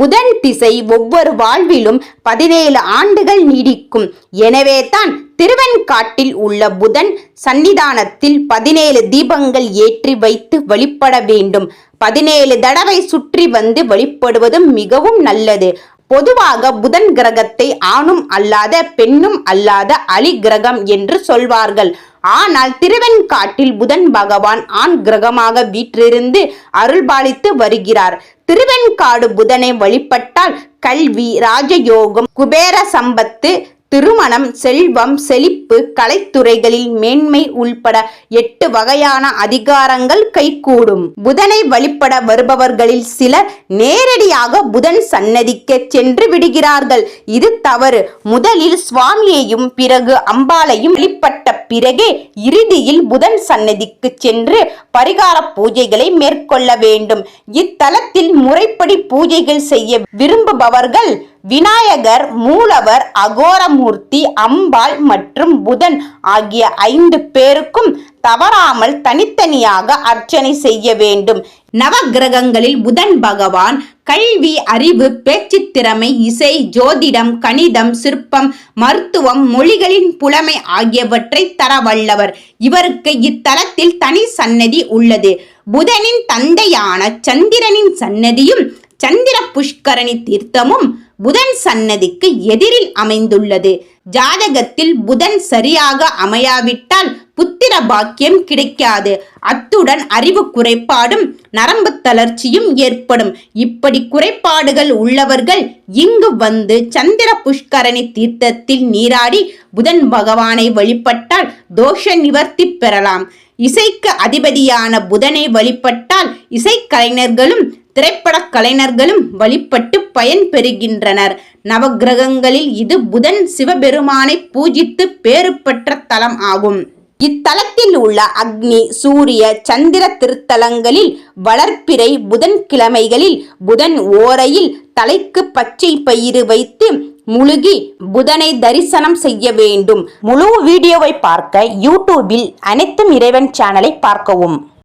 புதன் திசை ஒவ்வொரு வாழ்விலும் பதினேழு ஆண்டுகள் நீடிக்கும். எனவே தான் திருவெண்காட்டில் உள்ள புதன் சன்னிதானத்தில் பதினேழு தீபங்கள் ஏற்றி வைத்து வழிபட வேண்டும். பதினேழு தடவை சுற்றி வந்து வழிபடுவதும் மிகவும் நல்லது. பொதுவாக புதன் கிரகத்தை ஆணும் அல்லாத பெண்ணும் அல்லாத அலி கிரகம் என்று சொல்வார்கள். ஆனால் திருவெண்காட்டில் புதன் பகவான் ஆண் கிரகமாக வீற்றிருந்து அருள்பாலித்து வருகிறார். திருவெண்காடு புதனை வழிபட்டால் கல்வி ராஜயோகம் குபேர சம்பத்து திருமணம் செல்வம் செழிப்பு கலைத்துறைகளில் மேன்மை உள்பட எட்டு வகையான அதிகாரங்கள் கைகூடும். புதனை வழிபட வருபவர்களில் சிலர் நேரடியாக புதன் சன்னதிக்கு சென்று விடுகிறார்கள். இது தவறு. முதலில் சுவாமியையும் பிறகு அம்பாளையும் வழிபட்ட பிறகே இறுதியில் புதன் சன்னதிக்கு சென்று பரிகார பூஜைகளை மேற்கொள்ள வேண்டும். இத்தலத்தில் முறைப்படி பூஜைகள் செய்ய விரும்புபவர்கள் விநாயகர் மூலவர் அகோரமூர்த்தி அம்பாள் மற்றும் புதன் ஆகிய ஐந்து பேருக்கும் தவறாமல் தனித்தனியாக அர்ச்சனை செய்ய வேண்டும். நவகிரகங்களில் புதன் பகவான் கல்வி அறிவு பேச்சு திறமை இசை ஜோதிடம் கணிதம் சிற்பம் மருத்துவம் மொழிகளின் புலமை ஆகியவற்றை தர வல்லவர். இவருக்கு இத்தலத்தில் தனி சன்னதி உள்ளது. புதனின் தந்தையான சந்திரனின் சன்னதியும் சந்திர புஷ்கரணி தீர்த்தமும் புதன் சன்னதிக்கு எதிரில் அமைந்துள்ளது. ஜாதகத்தில் புதன் சரியாக அமையாவிட்டால் புத்திர பாக்கியம் கிடைக்காது. அத்துடன் அறிவு குறைபாடும் நரம்பு தளர்ச்சியும் ஏற்படும். இப்படி குறைபாடுகள் உள்ளவர்கள் இங்கு வந்து சந்திர புஷ்கரணி தீர்த்தத்தில் நீராடி புதன் பகவானை வழிபட்டால் தோஷ நிவர்த்தி பெறலாம். இசைக்கு அதிபதியான புதனை வழிபட்டால் இசைக்கலைஞர்களும் திரைப்படக் கலைஞர்களும் வழிபட்டு பயன் பெறுகின்றனர் நவக்கிரகங்களில் இது புதன் சிவபெருமானை பூஜித்து பேறு பெற்ற தலம் ஆகும். இத்தலத்தில் உள்ள அக்னி சூரிய சந்திர திருத்தலங்களில் வளர்ப்பிறை புதன் கிழமைகளில் புதன் ஓரையில் தலைக்கு பச்சை பயிறு வைத்து முழுகி புதனை தரிசனம் செய்ய வேண்டும். முழு வீடியோவை பார்க்க யூடியூபில் அனைத்தும் இறைவன் சேனலை பார்க்கவும்.